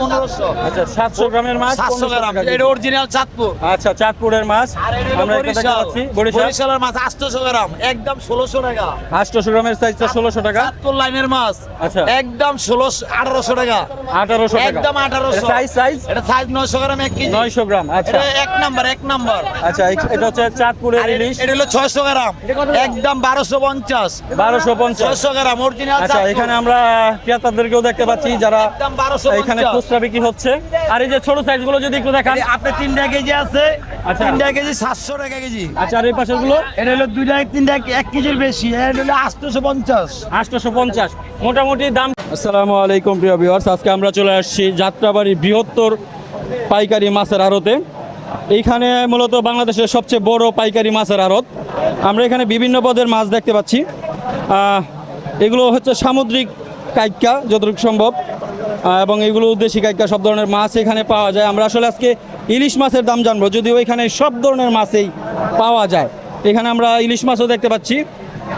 পনেরোশো। আচ্ছা সাতশো গ্রামের মাছ সাতশো গ্রাম। এটা অরিজিনাল চাঁদপুর। আচ্ছা চাঁদপুরের মাছ। আমরা একটা দেখতে পাচ্ছি বরিশালের মাছ আটশোশো গ্রাম একদম ষোলোশো টাকা। আটশোশো গ্রামের সাইজটা ষোলোশো টাকা। চাঁদপুর লাইনের মাছ আচ্ছা। একদম ষোলোশো আঠারোশো টাকা। আঠারোশো একদম আঠারোশো। সাইজ সাইজ এটা সাইজ নয়শো গ্রাম এক কেজি। নয়শো গ্রাম আচ্ছা। এক নাম্বার এক নাম্বার। আচ্ছা এটা হচ্ছে চাঁদপুরের ইলিশ। এটা হলো ছয়শো গ্রাম। একদম বারোশো পঞ্চাশ। বারোশো পঞ্চাশ। ছয়শো গ্রাম অরিজিনাল আচ্ছা এখানে আমরা ক্রেতাদেরকেও দেখতে পাচ্ছি যারা বারোশো এখানে খুচরা বিক্রি হচ্ছে। আর এই যে ছোট সাইজগুলো যদি একটু দেখান। আপনার তিনটা কেজি আছে। আচ্ছা। তিনটা কেজি সাতশো টাকা কেজি। আচ্ছা আর এই পাশেরগুলো? এটা হলো দুইটা তিনটা এক কেজির বেশি। এটা হলো আটশোশো পঞ্চাশ। আটশোশো পঞ্চাশ। মোটামুটি দাম আসসালামু আলাইকুম প্রিয় ভিউয়ার্স আজকে আমরা চলে আসছি যাত্রাবাড়ি বৃহত্তর পাইকারি মাছের আড়তে। এইখানে মূলত বাংলাদেশের সবচেয়ে বড় পাইকারি মাছের আড়ত। আমরা এখানে বিভিন্ন পদের মাছ দেখতে পাচ্ছি। আহ, এগুলো হচ্ছে সামুদ্রিক কাইকা যতটুকু সম্ভব। এবং এগুলো দেশি কাইকা সব ধরনের মাছ এখানে পাওয়া যায়। আমরা আসলে আজকে ইলিশ মাছের দাম জানব, যদিও এখানে সব ধরনের মাছই পাওয়া যায়। এখানে আমরা ইলিশ মাছও দেখতে পাচ্ছি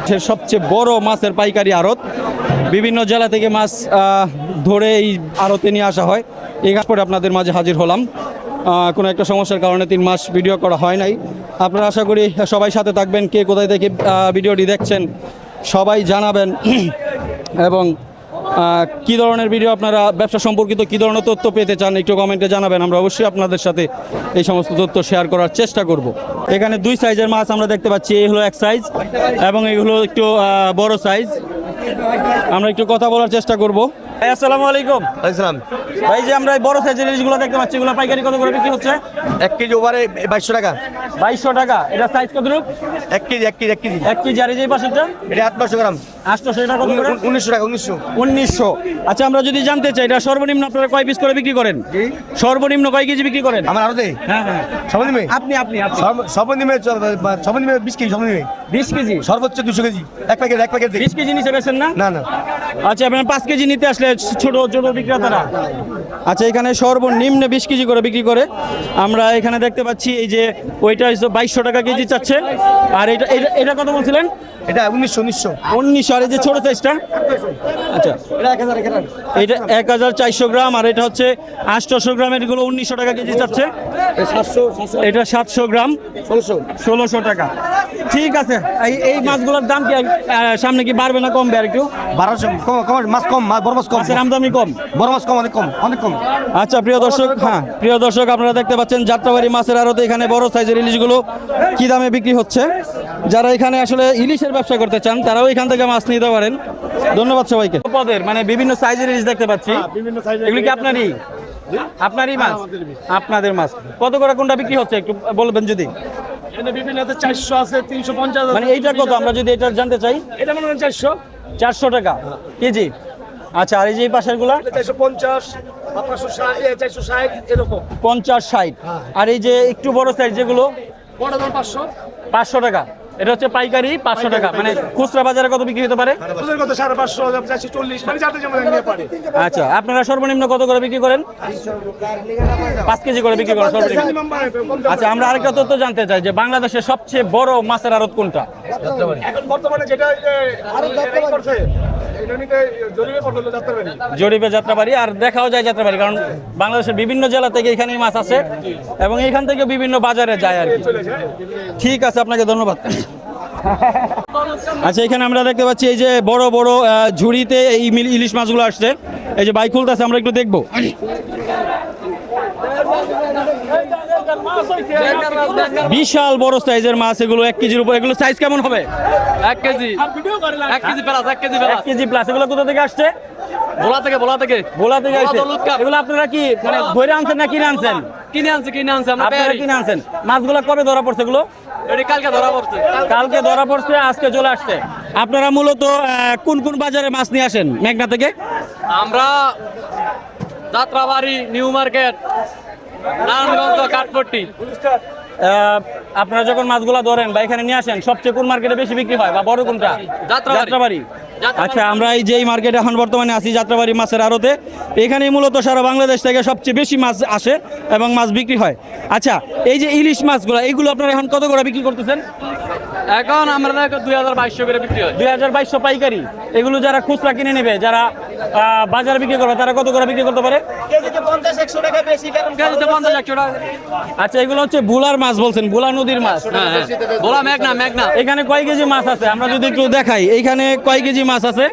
সে সবচেয়ে বড় মাছের পাইকারি আড়ত। বিভিন্ন জেলা থেকে মাছ ধরে এই আড়তে নিয়ে আসা হয়। এই পরে আপনাদের মাঝে হাজির হলাম। কোনো একটা সমস্যার কারণে তিন মাস ভিডিও করা হয় নাই। আপনারা আশা করি সবাই সাথে থাকবেন, কে কোথায় থেকে ভিডিওটি দেখছেন সবাই জানাবেন। এবং কি ধরনের ভিডিও আপনারা, ব্যবসা সম্পর্কিত কি ধরনের তথ্য পেতে চান, একটু কমেন্টে জানাবেন। আমরা অবশ্যই আপনাদের সাথে এই সমস্ত তথ্য শেয়ার করার চেষ্টা করব। এখানে দুই সাইজের মাছ আমরা দেখতে পাচ্ছি। এই হলো এক সাইজ এবং এগুলো একটু বড় সাইজ আমরা একটু কথা বলার চেষ্টা করব। ভাই আসসালামু আলাইকুম। আসসালাম ভাই যে আমরা বড় সাইজের ইলিশগুলো দেখতে পাচ্ছি এগুলো পাইকারি কত করে বিক্রি হচ্ছে? এক কেজি ওভারে বাইশশো টাকা। বাইশশো টাকা। এটা সাইজ কত রূপ এক কেজি এক কেজি এক কেজি। এক কেজি আর এই যে পাশেরটা? এটা আট পাঁচশো গ্রাম। আটশোশো এটা কত করে? উনিশশো টাকা উনিশশো। উনিশশো। আচ্ছা আমরা যদি জানতে চাই এটা সর্বনিম্ন আপনারা কয় পিস করে বিক্রি করেন? সর্বনিম্ন কয় কেজি বিক্রি করেন? আমার আরও দেয় হ্যাঁ হ্যাঁ। সর্বনিম্নে? আপনি আপনি আপনি। সর্বনিম্নে সর্বনিম্নে বিশ কেজি সর্বনিম্নে। বিশ কেজি। সর্বোচ্চ দুশো কেজি। এক প্যাকেট এক প্যাকেট বিশ কেজি নিচে বেছেন না? না না। আচ্ছা আপনার পাঁচ কেজি নিতে আসলে ছোট ছোট বিক্রেতারা। আচ্ছা এখানে সর্বনিম্ন বিশ কেজি করে বিক্রি করে। আমরা এখানে দেখতে পাচ্ছি এই যে ওইটা বাইশশো টাকা কেজি চাচ্ছে। আর এটা- এটা কত বলছিলেন? এটা উনিশশো উনিশশো। উনিশশো আর এই যে ছোট সাইজটা আচ্ছা। এটা এক হাজার চারশো গ্রাম আর এটা হচ্ছে আটশোশো গ্রাম এগুলো উনিশশো টাকা কেজি চাচ্ছে। সাতশো এটা সাতশো গ্রাম ষোলোশো। ষোলোশো টাকা। ঠিক আছে। এই এই মাছগুলোর দাম কি সামনে কি বাড়বে না কমবে আর একটু? বারোশো কম মাছ কম বড় মাছ কম। আমদানি কম। বড় মাছ কম অনেক কম অনেক কম। আচ্ছা প্রিয় দর্শক হ্যাঁ প্রিয় দর্শক আপনারা দেখতে পাচ্ছেন যাত্রাবাড়ি মাছের আড়তে এখানে বড় সাইজের ইলিশগুলো কি দামে বিক্রি হচ্ছে? যারা এখানে আসলে ইলিশের ব্যবসা করতে চান তারাও এখান থেকে মাছ নিতে পারেন। ধন্যবাদ সবাইকে। পদের মানে বিভিন্ন সাইজের ইলিশ দেখতে পাচ্ছি। এগুলি কি আপনারই? আপনারই মাছ? আপনাদের মাছ। কত করে কোনটা বিক্রি হচ্ছে একটু বলবেন যদি? বিভিন্ন চারশো আছে তিনশো পঞ্চাশ মানে এইটা কত? আমরা যদি এটা জানতে চাই। এটা মনে হয় চারশো। চারশো টাকা। কেজি? আচ্ছা আর এই যে এই পাশেরগুলা চারশো পঞ্চাশ ষাট আর এই যে একটু বড় সাইজ যেগুলো? পাঁচশো। পাঁচশো টাকা। এটা হচ্ছে পাইকারি পাঁচশো টাকা মানে খুচরা বাজারে কত বিক্রি হতে পারে কত সাড়ে পাঁচশো চারশো চল্লিশ মানে যাতে যেমন নিয়ে পারে আচ্ছা আপনারা সর্বনিম্ন কত করে বিক্রি করেন পাঁচ কেজি করে বিক্রি করেন সর্বনিম্ন আচ্ছা আমরা আরেকটা তথ্য জানতে চাই যে বাংলাদেশের সবচেয়ে বড় মাছের আড়ত কোনটা এখন বর্তমানে যেটা করছে এটা যাত্রা বাড়ি? জরিপে যাত্রাবাড়ি আর দেখাও যায় যাত্রা যাত্রাবাড়ি কারণ বাংলাদেশের বিভিন্ন জেলা থেকে এখানেই মাছ আছে এবং এখান থেকে বিভিন্ন বাজারে যায় আর কি। ঠিক আছে আপনাকে ধন্যবাদ। আচ্ছা এখানে আমরা দেখতে পাচ্ছি এই যে বড় বড় ঝুড়িতে এই ইলিশ মাছগুলো আসছে। এই যে বাইক খুলতেছে আমরা একটু দেখব। বিশাল বড় সাইজের মাছ এগুলো এক কেজির উপর। এগুলো সাইজ কেমন হবে? এক কেজি। এক কেজি প্লাস এক কেজি এক প্লাস কেজি প্লাস। এগুলো কোথা থেকে আসছে? ভোলা থেকে ভোলা থেকে। ভোলা থেকে আসছে। এগুলো আপনারা কি মানে ধরে আনছেন না কিনে আনছেন? কিনে আনছে কিনে আনছে আপনারা কিনে আনছেন। মাছগুলো কবে ধরা পড়ছে এগুলো? কালকে ধরা পড়ছে। কালকে ধরা পড়ছে আজকে চলে আসছে। আপনারা মূলত কোন কোন বাজারে মাছ নিয়ে আসেন মেঘনা থেকে? আমরা যাত্রাবাড়ি নিউ মার্কেট নারায়ণগঞ্জ কাঠপট্টি। আপনারা যখন মাছগুলো ধরেন বা এখানে নিয়ে আসেন সবচেয়ে কোন মার্কেটে বেশি বিক্রি হয় বা বড় কোনটা? যাত্রাবাড়ি। আচ্ছা আমরা এই যে মার্কেটে এখন বর্তমানে আছি যাত্রাবাড়ি মাছের আড়তে এখানে মূলত সারা বাংলাদেশ থেকে সবচেয়ে বেশি মাছ আসে এবং মাছ বিক্রি হয়। আচ্ছা এই যে ইলিশ মাছগুলো এইগুলো আপনারা এখন কত করে বিক্রি করতেছেন? এখন আমরা দুই হাজার বাইশশো করে বিক্রি হয়। দুই হাজার বাইশশো পাইকারি। এগুলো যারা খুচরা কিনে নেবে যারা বাজারে বিক্রি করবে তারা কত করে বিক্রি করতে পারে? আচ্ছা এগুলো হচ্ছে বুলার মাছ বলছেন বুলা নদীর মাছ। হ্যাঁ হ্যাঁ। মেঘনা মেঘনা। এখানে কয় কেজি মাছ আছে? আমরা যদি একটু দেখাই এইখানে কয় কেজি মাছ আছে?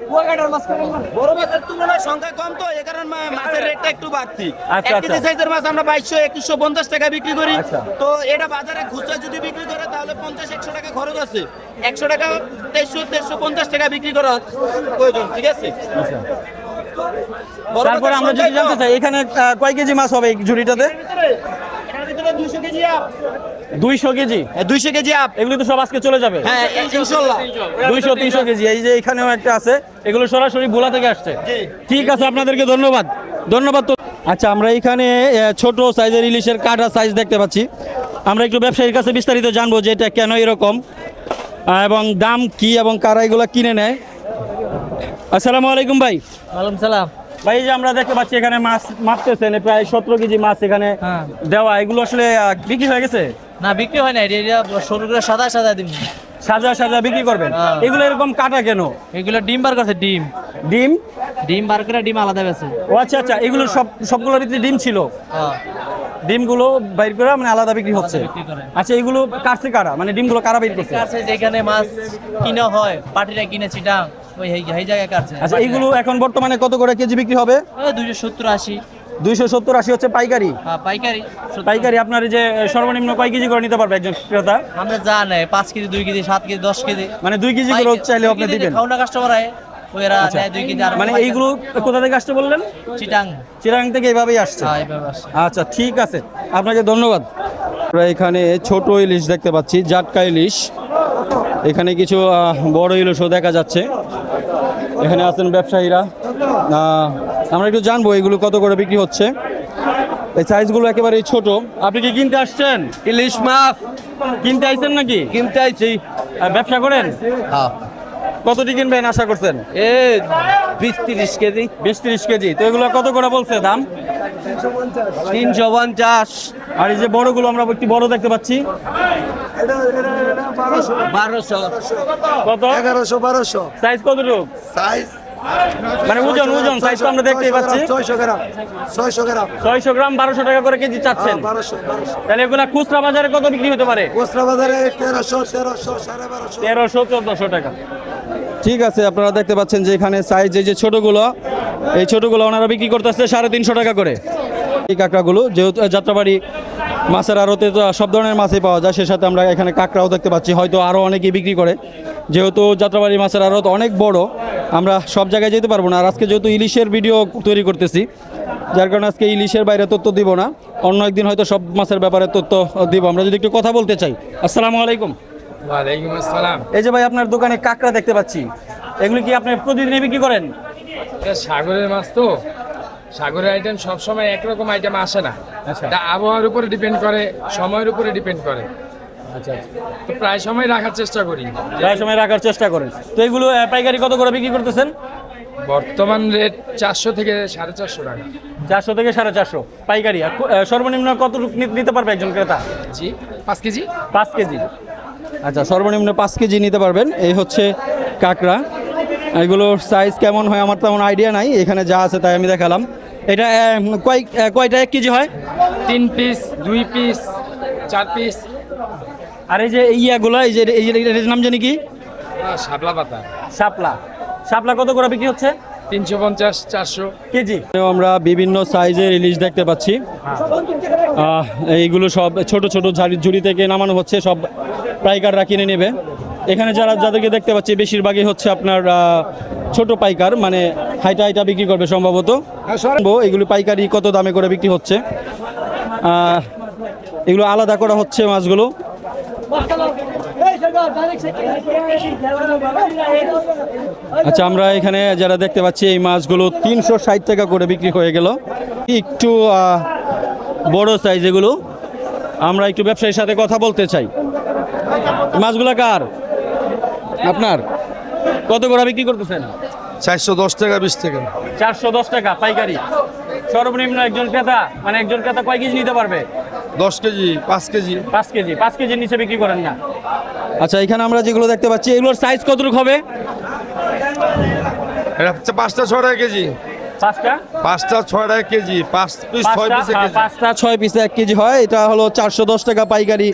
বড় মাছের তুলনায় সংখ্যা কম তো এ কারণে মাছের রেটটা একটু বাড়তি। আচ্ছা, আচ্ছা। সাইজের মাছ আমরা বাইশশো একুশশো পঞ্চাশ টাকা বিক্রি করি। আচ্ছা। তো এটা বাজারে খুচরা যদি বিক্রি করে তাহলে পঞ্চাশ একশো টাকা খরচ আছে। একশো টাকা তেইশশো দেড়শো পঞ্চাশ টাকা বিক্রি করা প্রয়োজন ঠিক আছে? তারপরে আমরা যদি জানতে চাই এখানে কয় কেজি মাছ হবে এই ঝুড়িটাতে? এটার কেজি আপ দুইশো কেজি? দুইশো কেজি আপ এগুলো তো সব আজকে চলে যাবে? হ্যাঁ ইনশাল্লাহ। দুইশো তিনশো কেজি এই যে এখানেও একটা আছে এগুলো সরাসরি ভোলা থেকে আসছে। ঠিক আছে আপনাদেরকে ধন্যবাদ। ধন্যবাদ তো আচ্ছা আমরা এখানে ছোট সাইজের ইলিশের কাটা সাইজ দেখতে পাচ্ছি। আমরা একটু ব্যবসায়ীর কাছে বিস্তারিত জানব যে এটা কেন এরকম। এবং দাম কি এবং কারা এগুলো কিনে নেয়? আসসালামু আলাইকুম ভাই। ওয়ালাইকুম সালাম। ভাই যে আমরা দেখতে পাচ্ছি এখানে মাছ মাপতেছেন প্রায় সতেরো কেজি মাছ এখানে হ্যাঁ। দেওয়া। এগুলো আসলে বিক্রি হয়ে গেছে? না বিক্রি হয় না এটা এটা সরু করে সাদা সাদা দিন। সাজা সাজা বিক্রি করবেন? হ্যাঁ। এগুলো এরকম কাটা কেন? এগুলো ডিম বার করছে ডিম। ডিম? ডিম বার করে ডিম আলাদা বেছে ও আচ্ছা আচ্ছা। এগুলো সব সবগুলোর ভিতরে ডিম ছিল? হ্যাঁ। ডিমগুলো বাইর করে মানে আলাদা বিক্রি হচ্ছে। আচ্ছা এগুলো কাটছে কারা? মানে ডিমগুলো কারা বের করছে? কাছে যেখানে মাছ কিনা হয় পাটিরা কিনে চিটাং ওই এই জায়গায় কাটছে আচ্ছা এইগুলো এখন বর্তমানে কত করে কেজি বিক্রি হবে? দুইশো সত্তর আশি। দুইশো সত্তর আশি হচ্ছে পাইকারি? হ্যাঁ পাইকারি। পাইকারি আপনার এই যে সর্বনিম্ন কয় কেজি করে নিতে পারবে একজন ক্রেতা? আমরা যা নেয় পাঁচ কেজি দুই কেজি সাত কেজি দশ কেজি। মানে দুই কেজি করে চাইলে আপনি দিবেন। খাওনা কাস্টমার আয় ওরা নেয় দুই কেজি আর মানে এইগুলো কোথা থেকে আসতে বললেন? চিটাং। চিরাং থেকে এইভাবেই আসছে? হ্যাঁ এইভাবে আসে আচ্ছা ঠিক আছে। আপনাকে ধন্যবাদ। আমরা এখানে ছোট ইলিশ দেখতে পাচ্ছি জাটকা ইলিশ। এখানে কিছু বড় ইলিশও দেখা যাচ্ছে। এখানে আছেন ব্যবসায়ীরা। আমরা একটু জানব এগুলো কত করে বিক্রি হচ্ছে। এই সাইজগুলো একেবারেই ছোট। আপনি কি কিনতে আসছেন? ইলিশ মাছ। কিনতে আইছেন নাকি? কিনতে আইছি। ব্যবসা করেন? হ্যাঁ। কতটি কিনবেন আশা করছেন? এ বিশ তিরিশ কেজি। বিশ ত্রিশ কেজি। তো এগুলো কত করে বলছে দাম? তিনশো পঞ্চাশ। আর এই যে বড়গুলো আমরা একটি বড় দেখতে পাচ্ছি। বারোশো। কত? এগারোশো বারোশো। সাইজ কতটুকু? সাইজ? মানে ওজন ওজন সাইজ তো আমরা দেখতেই পাচ্ছি। ছয়শো গ্রাম ছয়শো গ্রাম। ছয়শো গ্রাম বারোশো টাকা করে কেজি চাচ্ছেন। বারোশো বারোশো। তাহলে এগুলা খুচরা বাজারে কত বিক্রি হতে পারে? খুচরা বাজারে তেরোশো তেরোশো সাড়ে বারোশো। তেরোশো চোদ্দশো টাকা। ঠিক আছে, আপনারা দেখতে পাচ্ছেন যে এখানে সাইজ এই যে ছোটগুলো, এই ছোটগুলো ওনারা বিক্রি করতে করতেছে সাড়ে তিনশো টাকা করে। এই কাঁকড়াগুলো, যেহেতু যাত্রাবাড়ি মাছের আড়তে তো সব ধরনের মাছই পাওয়া যায় সে সাথে আমরা এখানে কাঁকড়াও দেখতে পাচ্ছি, হয়তো আরও অনেকেই বিক্রি করে। যেহেতু যাত্রাবাড়ি মাছের আড়ত অনেক বড়, আমরা সব জায়গায় যেতে পারব না। আর আজকে যেহেতু ইলিশের ভিডিও তৈরি করতেছি, যার কারণে আজকে ইলিশের বাইরে তথ্য দিব না। অন্য একদিন হয়তো সব মাছের ব্যাপারে তথ্য দিব। আমরা যদি একটু কথা বলতে চাই। আসসালামু আলাইকুম। ওয়ালাইকুম আসসালাম। এই যে ভাই আপনার দোকানে কাঁকড়া দেখতে পাচ্ছি। এগুলি কি আপনি প্রতিদিনই বিক্রি করেন? সাগরের মাছ তো। সাগরের আইটেম সবসময় একরকম আইটেম আসে না। আচ্ছা। এটা আবহাওয়ার উপরে ডিপেন্ড করে সময়ের উপরে ডিপেন্ড করে। আচ্ছা তো প্রায় সময় রাখার চেষ্টা করি। প্রায় সময় রাখার চেষ্টা করেন। তো এগুলো পাইকারি কত করে বিক্রি করতেছেন? বর্তমান রেট চারশো থেকে সাড়ে চারশো টাকা। চারশো থেকে সাড়ে চারশো। পাইকারি। সর্বনিম্ন কত নিতে পারবে একজন ক্রেতা? জি পাঁচ কেজি। পাঁচ কেজি। আচ্ছা সর্বনিম্ন পাঁচ কেজি নিতে পারবেন। এই হচ্ছে কাঁকড়া। এগুলোর সাইজ কেমন হয় আমার তেমন আইডিয়া নাই। এখানে যা আছে তাই আমি দেখালাম। এটা কয় কয়টা এক কেজি হয়? তিন পিস দুই পিস চার পিস আর এই যে ইয়াগুলো এই যে এই যে এটার নাম জানি কি? শাপলা পাতা। শাপলা। শাপলা কত করে বিক্রি হচ্ছে? তিনশো পঞ্চাশ চারশো। কেজি। আমরা বিভিন্ন সাইজের ইলিশ দেখতে পাচ্ছি। আহ, এইগুলো সব ছোট ছোট ঝাড়ি ঝুড়ি থেকে নামানো হচ্ছে সব পাইকাররা কিনে নেবে। এখানে যারা যাদেরকে দেখতে পাচ্ছি বেশিরভাগই হচ্ছে আপনার ছোট পাইকার মানে হাইটা হাইটা বিক্রি করবে সম্ভবত। জানব এগুলো পাইকারি কত দামে করে বিক্রি হচ্ছে? এগুলো আলাদা করা হচ্ছে মাছগুলো। আচ্ছা আমরা এখানে যারা দেখতে পাচ্ছি এই মাছগুলো তিনশো ষাট টাকা করে বিক্রি হয়ে গেল। একটু বড় সাইজ এগুলো। আমরা একটু ব্যবসায়ীর সাথে কথা বলতে চাই। মাছগুলো কার? আপনার? কত করে বিক্রি করতেছেন? চারশো দশ টাকা বিশ টাকা। চারশো দশ টাকা পাইকারি। সর্বনিম্ন একজন ক্রেতা মানে একজন ক্রেতা কয় কেজি নিতে পারবে? দশ কেজি পাঁচ কেজি। পাঁচ কেজি পাঁচ কেজির নিচে বিক্রি করেন না। আচ্ছা এখানে আমরা যেগুলো দেখতে পাচ্ছি এগুলোর সাইজ কতটুকু হবে? এটা পাঁচটা ছয় টাকা কেজি। পাঁচটা? পাঁচটা ছয় টাকা কেজি পাঁচ পিস ছয় পিস পিসে হ্যাঁ, পাঁচটা। ছয় পিস এক কেজি হয় এটা হলো চারশো দশ টাকা পাইকারি।